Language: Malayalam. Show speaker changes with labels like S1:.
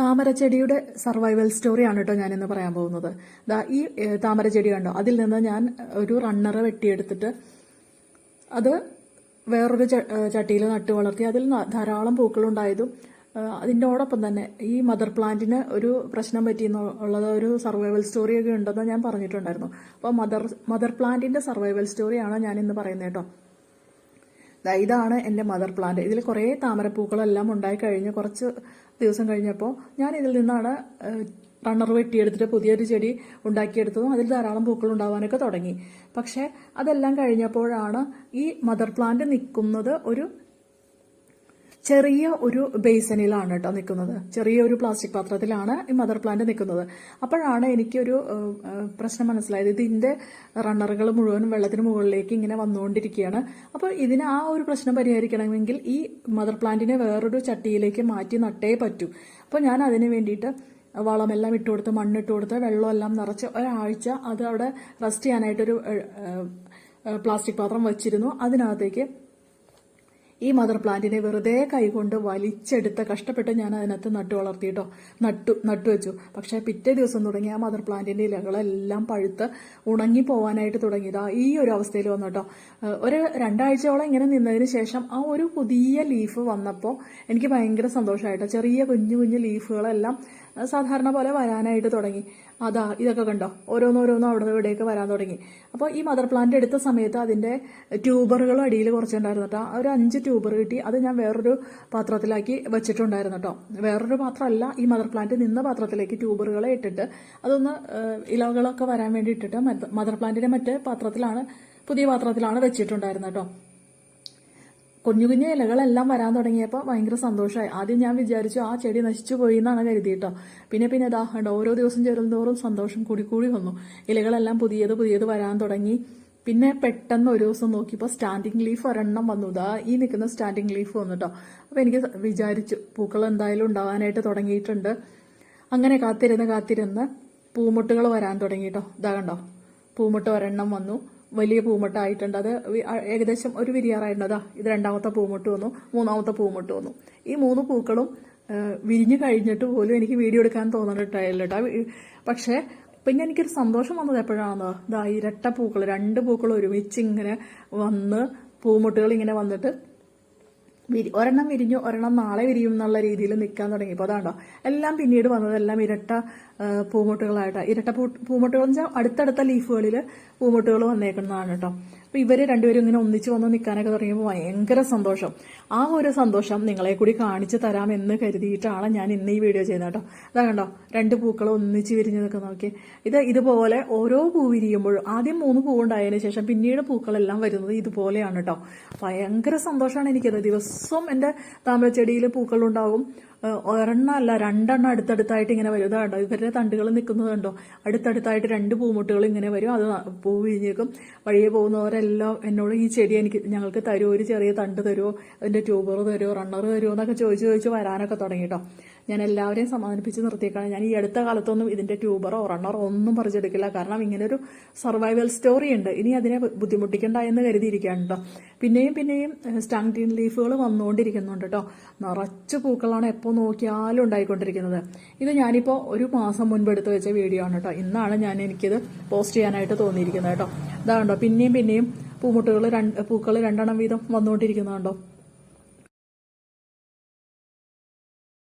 S1: താമരച്ചെടിയുടെ സർവൈവൽ സ്റ്റോറിയാണ് കേട്ടോ ഞാനിന്ന് പറയാൻ പോകുന്നത്. ദാ ഈ താമരച്ചെടി കണ്ടോ? അതിൽ നിന്ന് ഞാൻ ഒരു റണ്ണർ വെട്ടിയെടുത്തിട്ട് അത് വേറൊരു ചട്ടിയിൽ നട്ടു വളർത്തി. അതിൽ ധാരാളം പൂക്കളുണ്ടായതും അതിന്റോടൊപ്പം തന്നെ ഈ മദർ പ്ലാന്റിന് ഒരു പ്രശ്നം പറ്റിയെന്നുള്ളത് ഒരു സർവൈവൽ സ്റ്റോറിയൊക്കെ ഉണ്ടെന്ന് ഞാൻ പറഞ്ഞിട്ടുണ്ടായിരുന്നു. അപ്പോൾ മദർ മദർ പ്ലാന്റിന്റെ സർവൈവൽ സ്റ്റോറിയാണ് ഞാൻ ഇന്ന് പറയുന്നത് കേട്ടോ? ഇതാണ് എന്റെ മദർ പ്ലാന്റ്. ഇതിൽ കുറേ താമരപ്പൂക്കളെല്ലാം ഉണ്ടായി കഴിഞ്ഞ് കുറച്ച് ദിവസം കഴിഞ്ഞപ്പോൾ ഞാൻ ഇതിൽ നിന്നാണ് റണ്ണർ വെട്ടിയെടുത്തിട്ട് പുതിയൊരു ചെടി ഉണ്ടാക്കിയെടുത്തതും അതിൽ ധാരാളം പൂക്കൾ ഉണ്ടാവാനൊക്കെ തുടങ്ങി. പക്ഷേ അതെല്ലാം കഴിഞ്ഞപ്പോഴാണ് ഈ മദർ പ്ലാന്റ് നിൽക്കുന്നത് ഒരു ചെറിയ ഒരു ബേസനിലാണ് കേട്ടോ നിൽക്കുന്നത്. ചെറിയ ഒരു പ്ലാസ്റ്റിക് പാത്രത്തിലാണ് ഈ മദർ പ്ലാന്റ് നിൽക്കുന്നത്. അപ്പോഴാണ് എനിക്കൊരു പ്രശ്നം മനസ്സിലായത്. ഇതിന്റെ റണ്ണറുകൾ മുഴുവൻ വെള്ളത്തിന് മുകളിലേക്ക് ഇങ്ങനെ വന്നുകൊണ്ടിരിക്കുകയാണ്. അപ്പോൾ ഇതിന് ആ ഒരു പ്രശ്നം പരിഹരിക്കണമെങ്കിൽ ഈ മദർ പ്ലാന്റിനെ വേറൊരു ചട്ടിയിലേക്ക് മാറ്റി നട്ടേ പറ്റൂ. അപ്പോൾ ഞാൻ അതിന് വേണ്ടിയിട്ട് വളമെല്ലാം ഇട്ട് കൊടുത്ത് മണ്ണിട്ട് കൊടുത്ത് വെള്ളമെല്ലാം നിറച്ച് ഒരാഴ്ച അത് അവിടെ റെസ്റ്റ് ചെയ്യാനായിട്ടൊരു പ്ലാസ്റ്റിക് പാത്രം വെച്ചിരുന്നു. അതിനകത്തേക്ക് ഈ മദർ പ്ലാന്റിനെ വെറുതെ കൈകൊണ്ട് വലിച്ചെടുത്ത കഷ്ടപ്പെട്ട് ഞാൻ അതിനകത്ത് നട്ടു വളർത്തിയിട്ടോ നട്ടു നട്ടുവെച്ചു പക്ഷേ പിറ്റേ ദിവസം തുടങ്ങി ആ മദർ പ്ലാന്റിന്റെ ഇലകളെല്ലാം പഴുത്ത് ഉണങ്ങി പോകാനായിട്ട് തുടങ്ങിയതാ ഈ ഒരു അവസ്ഥയിൽ വന്നു ഒരു രണ്ടാഴ്ചയോളം ഇങ്ങനെ നിന്നതിന് ശേഷം ആ ഒരു പുതിയ ലീഫ് വന്നപ്പോൾ എനിക്ക് ഭയങ്കര സന്തോഷമായിട്ടോ ചെറിയ കുഞ്ഞു കുഞ്ഞു ലീഫുകളെല്ലാം സാധാരണ പോലെ വരാനായിട്ട് തുടങ്ങി. അതാ ഇതൊക്കെ കണ്ടോ? ഓരോന്നോരോന്നും അവിടെ ഇവിടെയൊക്കെ വരാൻ തുടങ്ങി. അപ്പോൾ ഈ മദർ പ്ലാന്റ് എടുത്ത സമയത്ത് അതിന്റെ ട്യൂബറുകളും അടിയിൽ കുറച്ചുണ്ടായിരുന്നു കേട്ടോ ഒരു അഞ്ച് ട്യൂബർ കിട്ടി. അത് ഞാൻ വേറൊരു പാത്രത്തിലാക്കി വെച്ചിട്ടുണ്ടായിരുന്നു കേട്ടോ വേറൊരു പാത്രമല്ല ഈ മദർ പ്ലാന്റ് നിന്ന പാത്രത്തിലേക്ക് ട്യൂബറുകളെ ഇട്ടിട്ട് അതൊന്ന് ഇലകളൊക്കെ വരാൻ വേണ്ടി ഇട്ടിട്ട് മദർ പ്ലാന്റിന്റെ മറ്റേ പാത്രത്തിലാണ് പുതിയ പാത്രത്തിലാണ് വെച്ചിട്ടുണ്ടായിരുന്നു കേട്ടോ കുഞ്ഞു കുഞ്ഞു ഇലകളെല്ലാം വരാൻ തുടങ്ങിയപ്പോൾ ഭയങ്കര സന്തോഷമായി. ആദ്യം ഞാൻ വിചാരിച്ചു ആ ചെടി നശിച്ചു പോയി എന്നാണ് കരുതിയിട്ടോ. പിന്നെ പിന്നെ ഇതാ ഓരോ ദിവസം ചെല്ലുന്തോറും സന്തോഷം കൂടി കൂടി വന്നു. ഇലകളെല്ലാം പുതിയത് പുതിയത് വരാൻ തുടങ്ങി. പിന്നെ പെട്ടെന്ന് ഒരു ദിവസം നോക്കിയപ്പോൾ സ്റ്റാൻഡിങ് ലീഫ് ഒരെണ്ണം വന്നു. ഇതാ ഈ നിൽക്കുന്ന സ്റ്റാൻഡിങ് ലീഫ് വന്നു കേട്ടോ അപ്പോൾ എനിക്ക് വിചാരിച്ചു പൂക്കൾ എന്തായാലും ഉണ്ടാവാനായിട്ട് തുടങ്ങിയിട്ടുണ്ട്. അങ്ങനെ കാത്തിരുന്ന് കാത്തിരുന്ന് പൂമുട്ടുകൾ വരാൻ തുടങ്ങിയിട്ടോ ഇതാ കണ്ടോ പൂമുട്ട് ഒരെണ്ണം വന്നു. വലിയ പൂമുട്ടായിട്ടുണ്ട്. അത് ഏകദേശം ഒരു വിരിയാറായിട്ടുണ്ട് അതാ ഇത് രണ്ടാമത്തെ പൂമുട്ട് വന്നു മൂന്നാമത്തെ പൂമുട്ട് വന്നു. ഈ മൂന്ന് പൂക്കളും വിരിഞ്ഞു കഴിഞ്ഞിട്ട് പോലും എനിക്ക് വീഡിയോ എടുക്കാൻ തോന്നിട്ടായില്ല കേട്ടോ പക്ഷേ പിന്നെ എനിക്കൊരു സന്തോഷം വന്നത് എപ്പോഴാണ് ഇതാ ഇരട്ട പൂക്കൾ രണ്ട് പൂക്കൾ ഒരുമിച്ച് ഇങ്ങനെ വന്ന് പൂമുട്ടുകൾ ഇങ്ങനെ വന്നിട്ട് ഒരെണ്ണം വിരിഞ്ഞു ഒരെണ്ണം നാളെ വിരിയും എന്നുള്ള രീതിയിൽ നിൽക്കാൻ തുടങ്ങി. ഇപ്പോൾ അതാണ്ടോ എല്ലാം പിന്നീട് വന്നതെല്ലാം ഇരട്ട പൂമുട്ടുകളായിട്ടാണ് ഇരട്ട പൂ പൂമുട്ടുകൾ എന്ന് വെച്ചാൽ അടുത്തടുത്ത ലീഫുകളിൽ പൂമുട്ടുകൾ വന്നേക്കുന്നതാണ് കേട്ടോ അപ്പൊ ഇവർ രണ്ടുപേരും ഇങ്ങനെ ഒന്നിച്ച് വന്ന് നിൽക്കാനൊക്കെ തുടങ്ങിയപ്പോൾ ഭയങ്കര സന്തോഷം. ആ ഒരു സന്തോഷം നിങ്ങളെ കൂടി കാണിച്ചു തരാമെന്ന് കരുതിയിട്ടാണ് ഞാൻ ഇന്ന് ഈ വീഡിയോ ചെയ്യുന്നത് കേട്ടോ. അതാ കണ്ടോ? രണ്ട് പൂക്കൾ ഒന്നിച്ച് വിരിഞ്ഞ് നിൽക്കുന്ന നോക്കി ഇത് ഇതുപോലെ ഓരോ പൂ വിരിയുമ്പോഴും ആദ്യം മൂന്ന് പൂ ഉണ്ടായതിനു ശേഷം പിന്നീട് പൂക്കളെല്ലാം വരുന്നത് ഇതുപോലെയാണ് കേട്ടോ. ഭയങ്കര സന്തോഷമാണ് എനിക്കത്. ദിവസവും എന്റെ താമരച്ചെടിയിൽ പൂക്കളുണ്ടാവും. ഒരെണ്ണം അല്ല രണ്ടെണ്ണം അടുത്തടുത്തായിട്ട് ഇങ്ങനെ വരും. ഇതാണ്ടോ ഇവരുടെ തണ്ടുകൾ നിൽക്കുന്നത് കണ്ടോ? അടുത്തടുത്തായിട്ട് രണ്ട് പൂമുട്ടുകൾ ഇങ്ങനെ വരും. അത് പൂ വിരിഞ്ഞേക്കും. വഴിയെ പോകുന്നവരെല്ലാം എന്നോട് ഈ ചെടി എനിക്ക് ഞങ്ങൾക്ക് തരുമോ ഒരു ചെറിയ തണ്ട് തരുമോ അതിന്റെ ട്യൂബർ തരുമോ റണ്ണർ തരുമോ എന്നൊക്കെ ചോദിച്ച് ചോദിച്ച് വരാനൊക്കെ തുടങ്ങി കേട്ടോ ഞാൻ എല്ലാവരെയും സമാധാനിപ്പിച്ച് നിർത്തിയേക്കാണ്. ഞാൻ ഈ അടുത്ത കാലത്തൊന്നും ഇതിന്റെ ട്യൂബറോ റണ്ണറോ ഒന്നും പറിച്ചെടുക്കില്ല. കാരണം ഇങ്ങനെ ഒരു സർവൈവൽ സ്റ്റോറി ഉണ്ട്. ഇനി അതിനെ ബുദ്ധിമുട്ടിക്കണ്ട എന്ന് കരുതിയിരിക്കുകയാണ് കേട്ടോ പിന്നെയും പിന്നെയും സ്റ്റാൻഡിൻ ലീഫുകൾ വന്നുകൊണ്ടിരിക്കുന്നുണ്ട് കേട്ടോ നിറച്ച് പൂക്കളാണ് എപ്പോൾ നോക്കിയാലും ഉണ്ടായിക്കൊണ്ടിരിക്കുന്നത്. ഇത് ഞാനിപ്പോൾ ഒരു മാസം മുൻപ് എടുത്ത് വെച്ച വീഡിയോ ആണ് കേട്ടോ ഇന്നാണ് ഞാൻ എനിക്കിത് പോസ്റ്റ് ചെയ്യാനായിട്ട് തോന്നിയിരിക്കുന്നത് കേട്ടോ ഇതാ കണ്ടോ? പിന്നെയും പിന്നെയും പൂമുട്ടുകൾ പൂക്കൾ രണ്ടെണ്ണം വീതം വന്നുകൊണ്ടിരിക്കുന്നുണ്ടോ?